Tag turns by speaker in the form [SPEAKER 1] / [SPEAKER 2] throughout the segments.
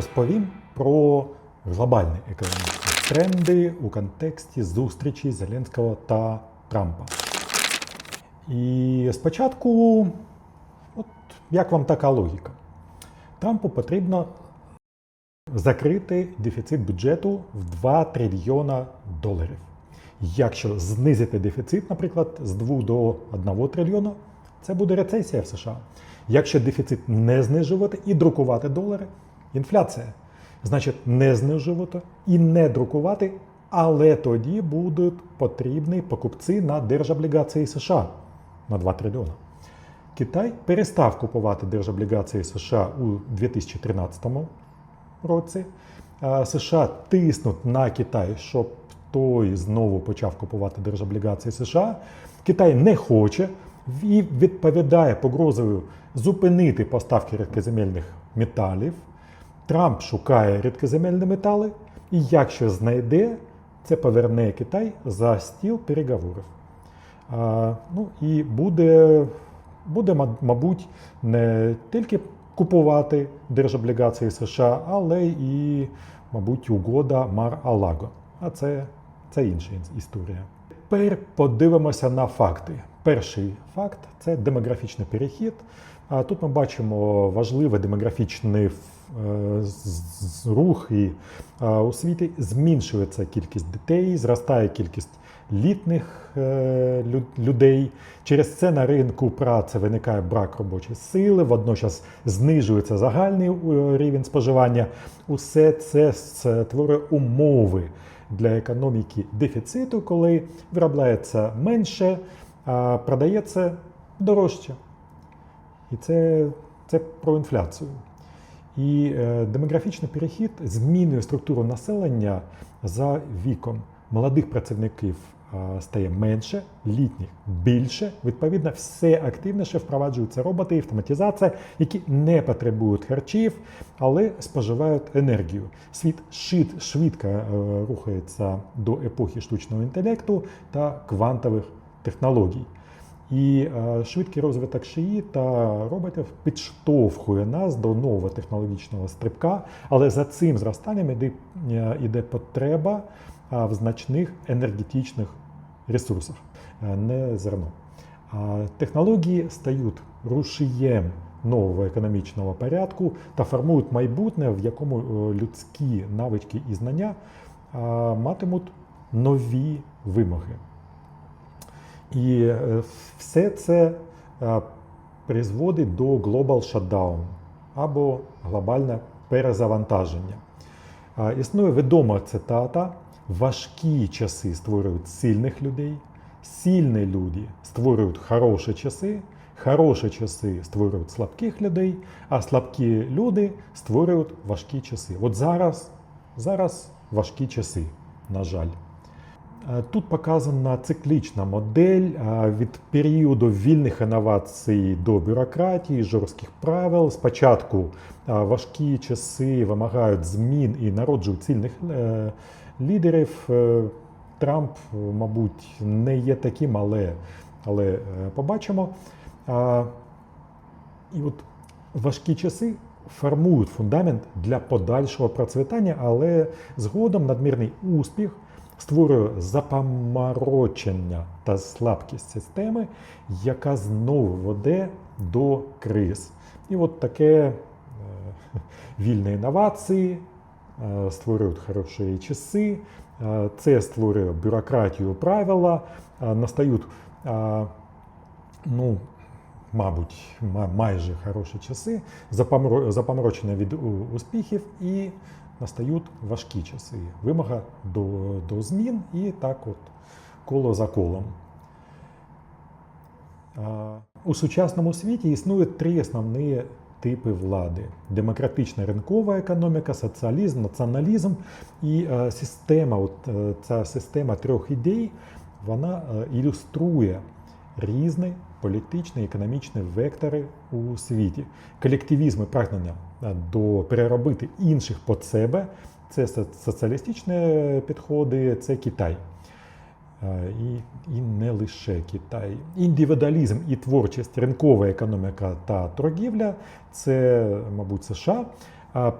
[SPEAKER 1] розповім про глобальні економічні тренди у контексті зустрічі Зеленського та Трампа. І спочатку, от як вам така логіка? Трампу потрібно закрити дефіцит бюджету в 2 трильйона доларів. Якщо знизити дефіцит, наприклад, з 2 до 1 трильйона, це буде рецесія в США. Якщо дефіцит не знижувати і друкувати долари, інфляція. Значить, не знижувати і не друкувати, але тоді будуть потрібні покупці на держоблігації США на 2 трильйона. Китай перестав купувати держоблігації США у 2013 році. США тиснуть на Китай, щоб той знову почав купувати держоблігації США. Китай не хоче і відповідає погрозою зупинити поставки рідкоземельних металів. Трамп шукає рідкоземельні метали, і якщо знайде, це поверне Китай за стіл переговорів. А, ну і буде, буде, мабуть, не тільки купувати держоблігації США, але і, мабуть, угода Мар-Алаго. А це, це інша історія. Тепер подивимося на факти. Перший факт це демографічний перехід. А тут ми бачимо важливий демографічний рух і е, у світі зменшується кількість дітей, зростає кількість літніх е, людей. Через це на ринку праці виникає брак робочої сили, водночас знижується загальний е, рівень споживання. Усе це створює умови для економіки дефіциту, коли виробляється менше, а продається дорожче. І це, це про інфляцію. І е, демографічний перехід змінює структуру населення за віком. Молодих працівників стає менше, літніх більше. Відповідно, все активніше впроваджуються роботи і автоматизація, які не потребують харчів, але споживають енергію. Світ шит, швидко е, рухається до епохи штучного інтелекту та квантових технологій. І е, швидкий розвиток шиї та роботів підштовхує нас до нового технологічного стрибка, але за цим зростанням іде, іде потреба в значних енергетичних ресурсах, е, не зерно. Технології стають рушієм нового економічного порядку та формують майбутнє, в якому е, людські навички і знання матимуть нові вимоги. І е, все це е, призводить до global shutdown або глобальне перезавантаження. Існує відома цитата: важкі часи створюють сильних людей, сильні люди створюють хороші часи, хороші часи створюють слабких людей, а слабкі люди створюють важкі часи. От зараз, зараз важкі часи, на жаль. Е, Тут показана циклічна модель е, від періоду вільних інновацій до бюрократії, жорстких правил. Спочатку е, важкі часи вимагають змін і народжують сильних е, лідерів. Трамп, мабуть, не є таким, але, але побачимо. І от важкі часи формують фундамент для подальшого процвітання, але згодом надмірний успіх створює запаморочення та слабкість системи, яка знову веде до криз. І от таке е, вільні інновації е, створюють хороші часи, е, це створює бюрократію правила, настають, ну, мабуть, ма- майже хороші часи, запаморочення від успіхів і настають важкі часи. Вимога до, до змін і так от коло за колом. У сучасному світі існує три основні типи влади: демократична ринкова економіка, соціалізм, націоналізм і е, система. От, е, ця система трьох ідей вона е, ілюструє різні політичні економічні вектори у світі. Колективізм і прагнення до переробити інших під себе це со- соціалістичні підходи, це Китай. І, і не лише Китай. Індивідуалізм і творчість, ринкова економіка та торгівля це, мабуть, США.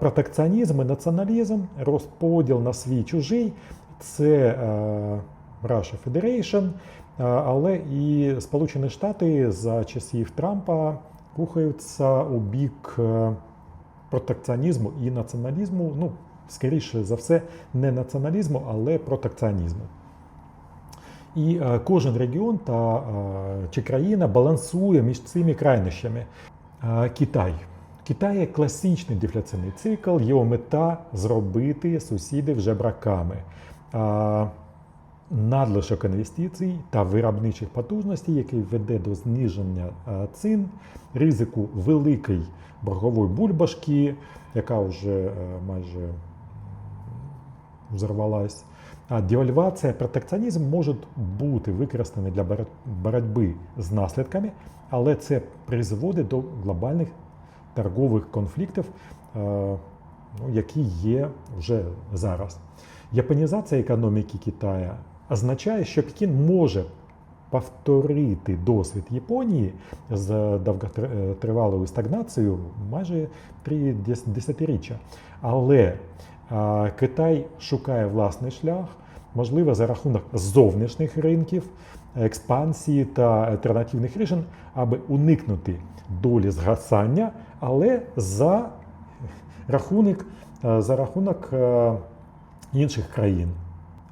[SPEAKER 1] Протекціонізм і націоналізм, розподіл на свій чужий це Russia Federation, але і Сполучені Штати за часів Трампа рухаються у бік е, протекціонізму і націоналізму. Ну, скоріше за все, не націоналізму, але протекціонізму. І е, кожен регіон та е, чи країна балансує між цими крайнощами. Е, Китай. Китай є класичний дефляційний цикл, його мета зробити сусідів жебраками. Надлишок інвестицій та виробничих потужностей, який веде до зниження е, цін, ризику великої боргової бульбашки, яка вже е, майже взорвалась. А девальвація, протекціонізм можуть бути використані для боротьби з наслідками, але це призводить до глобальних торгових конфліктів, е, ну, які є вже зараз. Японізація економіки Китаю означає, що Пекін може повторити досвід Японії з довготривалою стагнацією майже три десятиріччя. Але Китай шукає власний шлях, можливо, за рахунок зовнішніх ринків, експансії та альтернативних рішень, аби уникнути долі згасання, але за рахунок, за рахунок е, інших країн.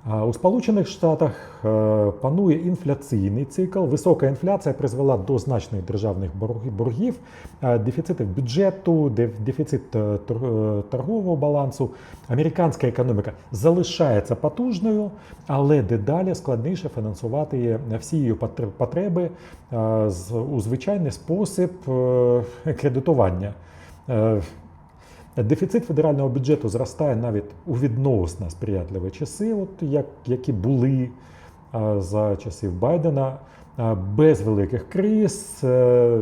[SPEAKER 1] У Сполучених Штатах е, панує інфляційний цикл. Висока інфляція призвела до значних державних боргів, е, дефіцитів бюджету, дефіцит е, тор- торгового балансу. Американська економіка залишається потужною, але дедалі складніше фінансувати всі її потреби у звичайний спосіб кредитування. Е, Дефіцит федерального бюджету зростає навіть у відносно сприятливі часи, от як, які були за часів Байдена, без великих криз. Е,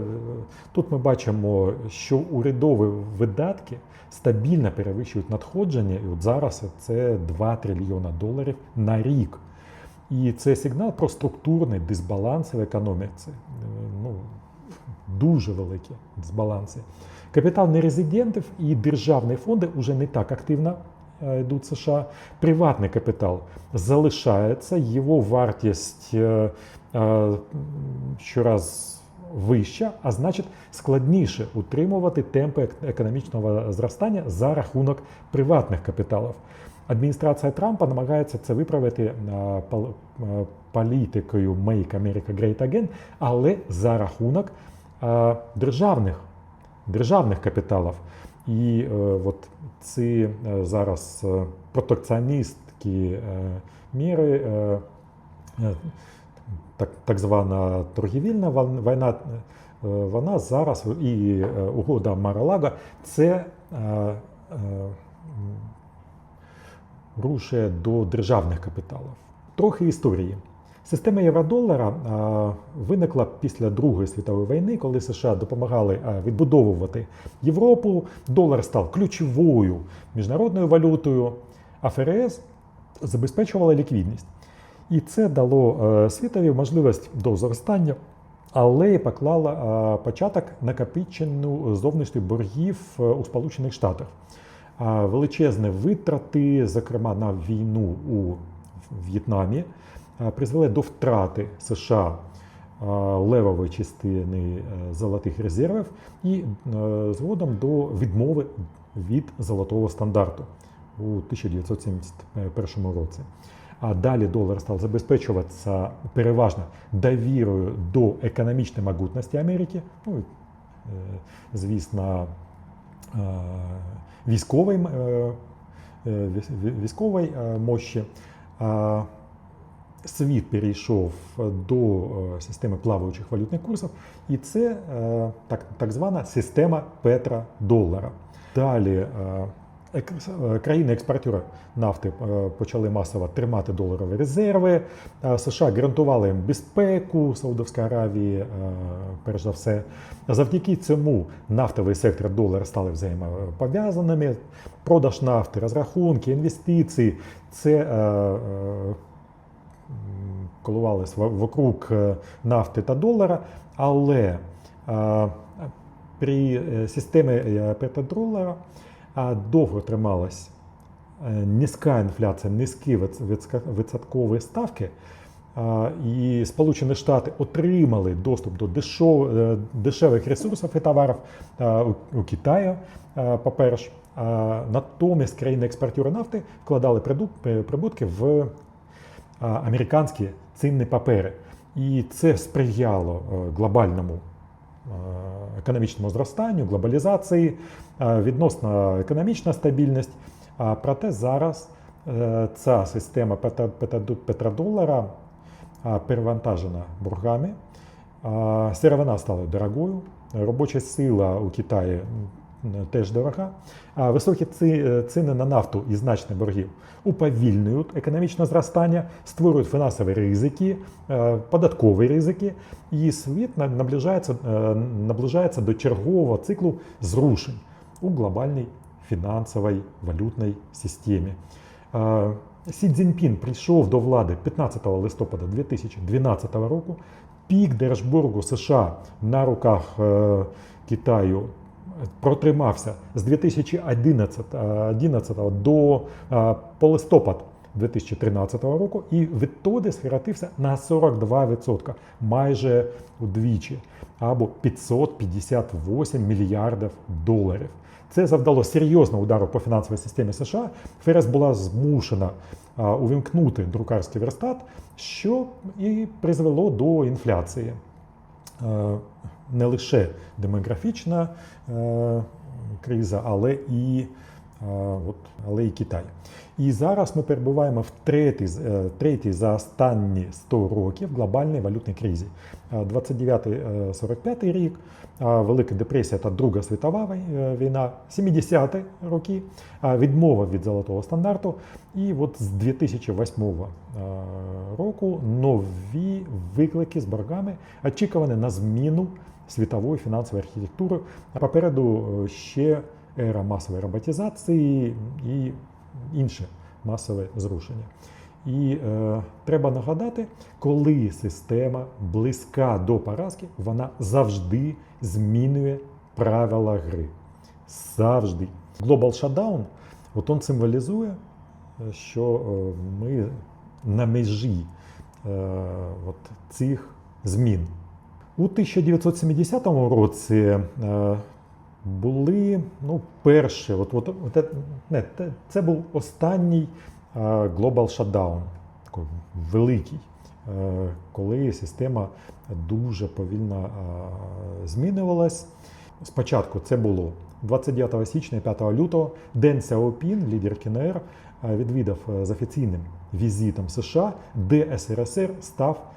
[SPEAKER 1] Тут ми бачимо, що урядові видатки стабільно перевищують надходження, і от зараз це 2 трильйона доларів на рік. І це сигнал про структурний дисбаланс в економіці. Е, Ну, дуже великі дисбаланси. Капітал нерезидентів і державні фонди вже не так активно е, йдуть в США. Приватний капітал залишається, його вартість е, е, щораз вища, а значить складніше утримувати темпи економічного зростання за рахунок приватних капіталів. Адміністрація Трампа намагається це виправити пол- політикою Make America Great Again, але за рахунок державних державних капіталів. І е, от ці е, зараз е, протекціоністські міри, так, так звана торгівельна війна, вона зараз і угода Маралага це рушує до державних капіталів. Трохи історії. Система євро-долара виникла після Другої світової війни, коли США допомагали відбудовувати Європу. Долар став ключовою міжнародною валютою, а ФРС забезпечувала ліквідність. І це дало е, світові можливість до зростання, але е, початок накопиченню зовнішніх боргів е, у Сполучених Штатах. Величезні витрати, зокрема на війну у В'єтнамі, е, призвели до втрати США левової частини е, золотих резервів і е, згодом до відмови від золотого стандарту у 1971 році. А далі долар став забезпечуватися переважно довірою до економічної могутності Америки. Ну, звісно, військової, військової мощі. Світ перейшов до е, системи плаваючих валютних курсів, і це е, так, так звана система Петра долара. Далі е, ек- е, країни-експортери нафти е, почали масово тримати доларові резерви. Е, США гарантували їм безпеку Саудовської Аравії, е, перш за все. Завдяки цьому нафтовий сектор долара стали взаємопов'язаними. Продаж нафти, розрахунки, інвестиції це в- вокруг е, нафти та долара, але е, при е, системі е, петrodолара довго трималась низька інфляція, низькі відсоткові ставки, і Сполучені Штати отримали доступ до дешов, дешевих ресурсів і товарів у, Китаю, по-перше. Натомість країни-експортери нафти вкладали прибутки в американські цінні папери. І це сприяло е, глобальному е, економічному зростанню, глобалізації, е, відносно економічна стабільність. Проте зараз ця система петро- петро- петродолара перевантажена боргами. Сировина стала дорогою, робоча сила у Китаї теж дорога. А високі е, ціни на нафту і значні борги уповільнюють економічне зростання, створюють фінансові ризики, е, податкові ризики, і світ наближається, е, наближається до чергового циклу зрушень у глобальній фінансовій валютній системі. Е, Сі Цзіньпін прийшов до влади 15 листопада 2012 року. Пік Держборгу США на руках е, Китаю протримався з 2011 11 до е, по листопад 2013 року і відтоді скоротився на 42%, майже удвічі, або 558 мільярдів доларів. Це завдало серйозного удару по фінансовій системі США. ФРС була змушена увімкнути друкарський верстат, що і призвело до інфляції. Не лише демографічна е, криза, але і, е, от, але і Китай. І зараз ми перебуваємо в третій, е, третій за останні 100 років глобальній валютній кризі. Е, 29-45 рік, Велика депресія та Друга світова війна, 70-ті роки, відмова від золотого стандарту. І от з 2008 е, року нові виклики з боргами очікувані на зміну світової фінансової архітектури. А Попереду е, ще ера масової роботизації і інше масове зрушення. І е, треба нагадати, коли система близька до поразки, вона завжди змінює правила гри. Завжди. Global Shutdown, от он символізує, е, що е, ми на межі от цих змін. У 1970 році е, були ну, перші, от, от, от, не, це був останній е, Shutdown, такий великий, е, коли система дуже повільно змінювалась. Спочатку це було 29 січня і 5 лютого. Ден Сяопін, лідер КНР, відвідав з офіційним візитом США, де СРСР став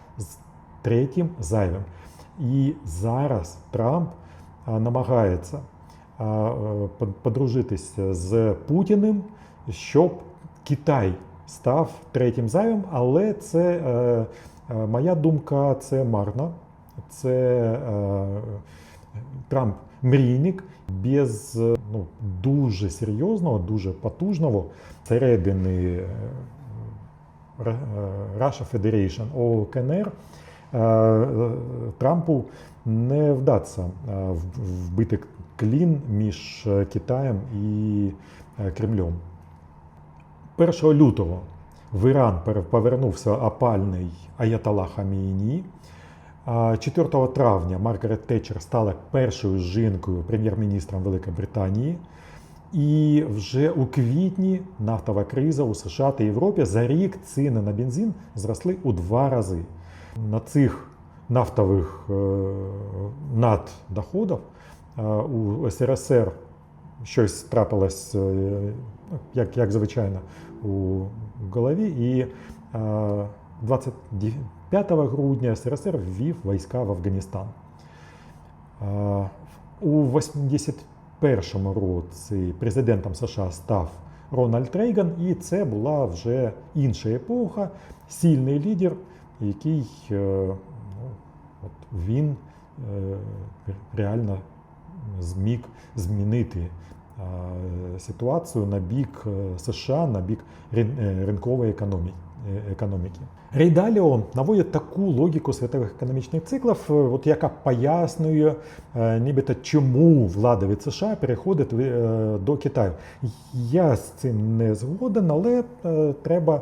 [SPEAKER 1] третім зайвим. І зараз Трамп намагається е, под- подружитися з Путіним, щоб Китай став третім зайвим, але це е, е, моя думка, це марно. Це Трамп мрійник без ну, дуже серйозного, дуже потужного середини Russia Federation о КНР е, Трампу не вдасться е, вбити клін між е, Китаєм і е, Кремлем. 1 лютого в Іран повернувся опальний Аятолла Хаміні. 4 травня Маргарет Тетчер стала першою жінкою прем'єр-міністром Великої Британії. І вже у квітні нафтова криза у США та Європі за рік ціни на бензин зросли у два рази. На цих нафтових е, наддоходах е, у СРСР щось трапилось, е, як, як звичайно, у голові. І е, 25 грудня СРСР ввів війська в Афганістан. У 81-му році президентом США став Рональд Рейган, і це була вже інша епоха, сильний лідер, який е, ну, от він е, реально зміг змінити ситуацію на бік е, США, на бік ринкової економіки. Рейдаліо наводить таку логіку світових економічних циклів, от яка пояснює, нібито чому влада від США переходить до Китаю. Я з цим не згоден, але треба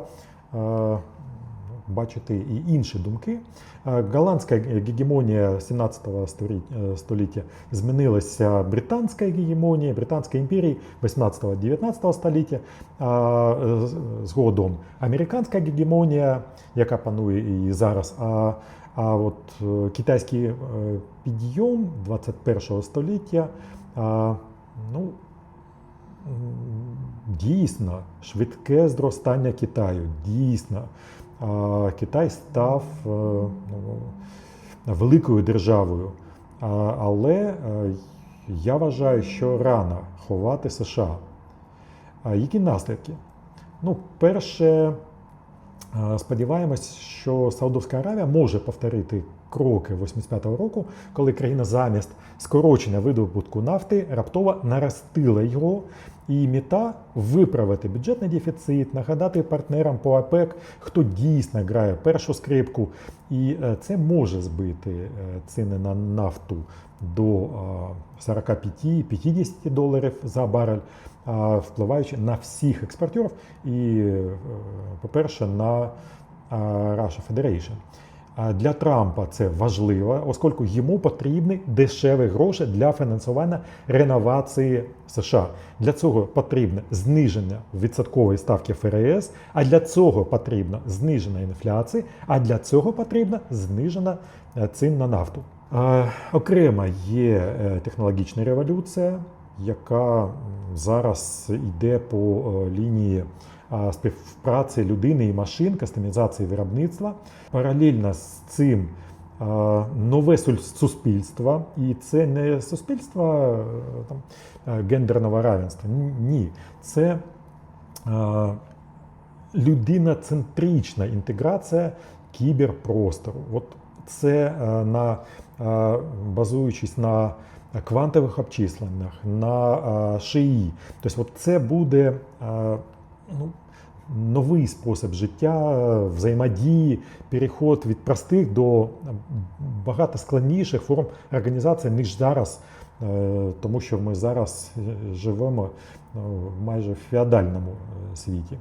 [SPEAKER 1] бачити і інші думки. Е, Голландська гегемонія 17 е, століття змінилася британська гегемонія, Британська імперія 18-19 століття. Е, згодом американська гегемонія, яка панує і зараз. А, а от китайський підйом 21 століття. Ну, дійсно швидке зростання Китаю. Дійсно, Китай став е, ну, великою державою. Але е, я вважаю, що рано ховати США. Які наслідки? Ну, перше, е, сподіваємось, що Саудовська Аравія може повторити кроки 85-го року, коли країна замість скорочення видобутку нафти раптово наростила його. І мета виправити бюджетний дефіцит, нагадати партнерам по ОПЕК, хто дійсно грає першу скрипку. І е, це може збити е, ціни на нафту до е, 45-50 доларів за барель, впливаючи на всіх експортерів і, е, по-перше, на е, Russia Federation. Для Трампа це важливо, оскільки йому потрібні дешеві гроші для фінансування реновації США. Для цього потрібне зниження відсоткової ставки ФРС, а для цього потрібно зниження інфляції, а для цього потрібно зниження е, цін на нафту. Окремо є е, технологічна революція, яка зараз йде по е, лінії співпраці людини і машин, кастомізації виробництва. Паралельно з цим нове суспільство, і це не суспільство там, гендерного равенства. Ні, це людиноцентрична інтеграція кіберпростору. От це на базуючись на квантових обчисленнях, на шиї. Тобто, це буде ну, новий спосіб життя, е, взаємодії, переход від простих до багато складніших форм організації, ніж зараз. Е, Тому що ми зараз е, живемо майже в феодальному е, світі.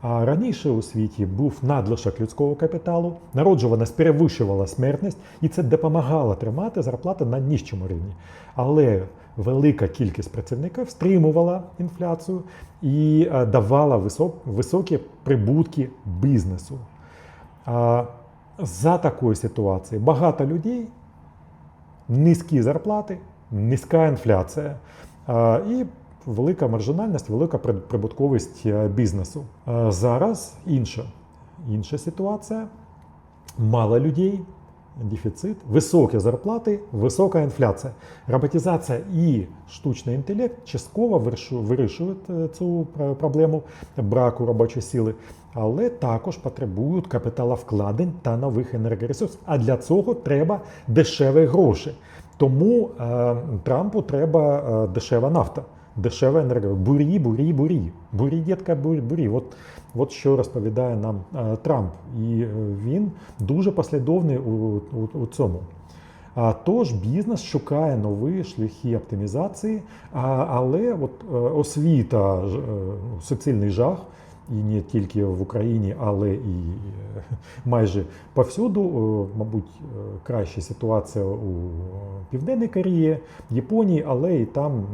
[SPEAKER 1] А раніше у світі був надлишок людського капіталу, народжуваність перевищувала смертність, і це допомагало тримати зарплати на нижчому рівні. Але велика кількість працівників стримувала інфляцію і е, давала висок- високі прибутки бізнесу. За такої ситуації багато людей, низькі зарплати, низька інфляція. І велика маржинальність, велика прибутковість е, бізнесу. Зараз інша, інша ситуація. Мало людей, дефіцит, високі зарплати, висока інфляція. Роботизація і штучний інтелект частково вирішують е, цю проблему браку робочої сили, але також потребують капіталовкладень та нових енергоресурсів. А для цього треба дешеві гроші. Тому е, Трампу треба е, дешева нафта. Дешева енергія. Бурі, бурі, бурі. Бурі, дітка, бурі. От, от що розповідає нам е, Трамп. І е, він дуже послідовний у, у, у цьому. А, тож бізнес шукає нові шляхи оптимізації, а, але от, е, освіта, суцільний жах, і не тільки в Україні, але і майже повсюду. Мабуть, краща ситуація у Південній Кореї, Японії, але і там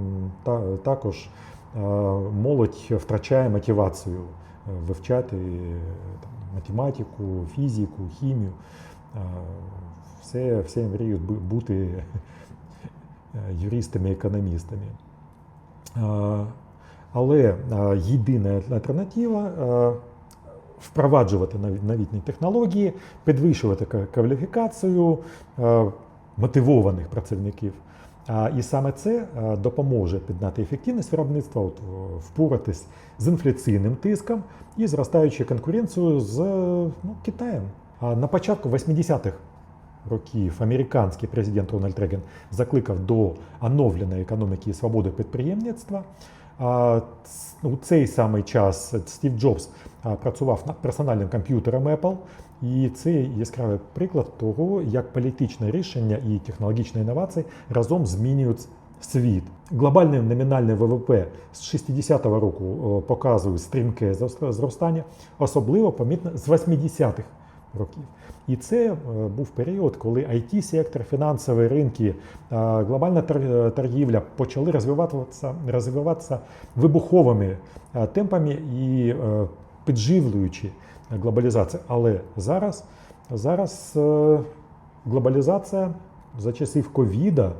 [SPEAKER 1] та, також молодь втрачає мотивацію е, вивчати е, там, математику, фізику, хімію. Е, Все, все мріють бути е, юристами, економістами. Е, Але е, єдина альтернатива е, впроваджувати новітні технології, підвищувати кваліфікацію е, мотивованих працівників. І саме це е, допоможе підняти ефективність виробництва, от, е, впоратись з інфляційним тиском і зростаючою конкуренцією з е, ну, Китаєм. На початку 80-х років американський президент Рональд Рейган закликав до оновленої економіки і свободи підприємництва. У цей самий час Стів Джобс працював над персональним комп'ютером Apple, і це яскравий приклад того, як політичне рішення і технологічні інновації разом змінюють світ. Глобальне номінальне ВВП з 60-го року о, показує стрімке зростання, особливо помітно з 80-х років. І це е, був період, коли it сектор фінансові ринки, е, глобальна торгівля почали розвиватися, розвиватися вибуховими е, темпами і е, підживлюючи глобалізацію. Але зараз, зараз е, глобалізація за часів ковіда, е,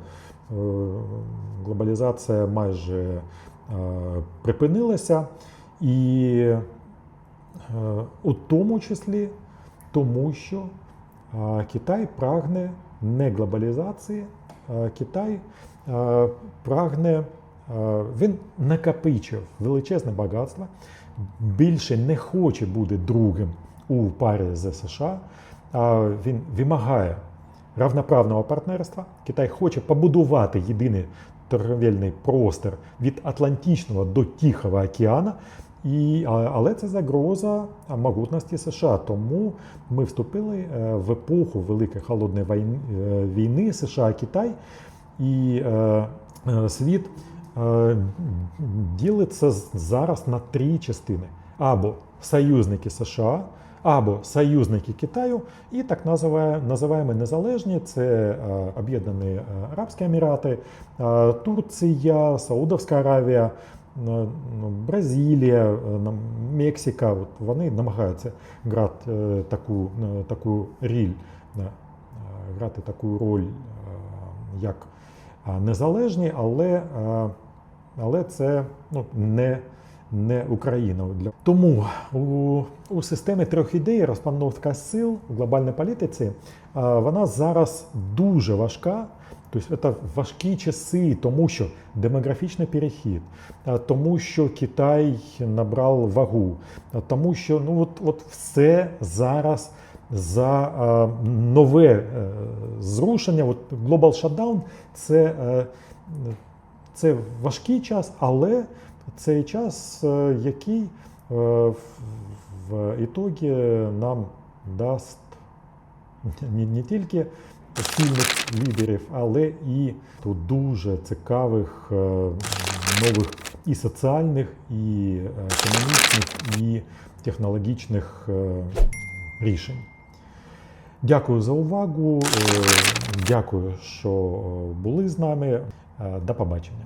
[SPEAKER 1] глобалізація майже е, припинилася, і у тому числі тому, що Китай прагне не глобалізації, Китай прагне, він накопичив величезне багатство, більше не хоче бути другим у парі з США. а Він вимагає равноправного партнерства. Китай хоче побудувати єдиний торговельний простір від Атлантичного до Тихого океану. І, але це загроза могутності США. Тому ми вступили е, в епоху Великої холодної війни, е, США-Китай, і е, світ ділиться зараз на три частини: або союзники США, або союзники Китаю, і так називає- називаємо незалежні це е, Об'єднані е, Арабські Емірати, е, Турція, Саудовська Аравія. е, ну, Бразилія, е, Мексика, от вони намагаються грати е, таку, е, таку ріль, е, е, грати таку роль е, як е, незалежні, але, але це ну, не, не Україна. Тому у, у системі трьох ідей розпановка сил в глобальній політиці вона зараз дуже важка. Тобто це важкі часи, тому що демографічний перехід, тому що Китай набрав вагу, тому що ну от, от все зараз за нове е, зрушення. От Global Shutdown – це, е, це важкий час, але цей час, е, який е, в, ітогі нам дасть не, не тільки сильних лідерів, але і тут дуже цікавих е, нових і соціальних, і е, економічних, і технологічних е, рішень. Дякую за увагу. е, Дякую, що е, були з нами. Е, До побачення.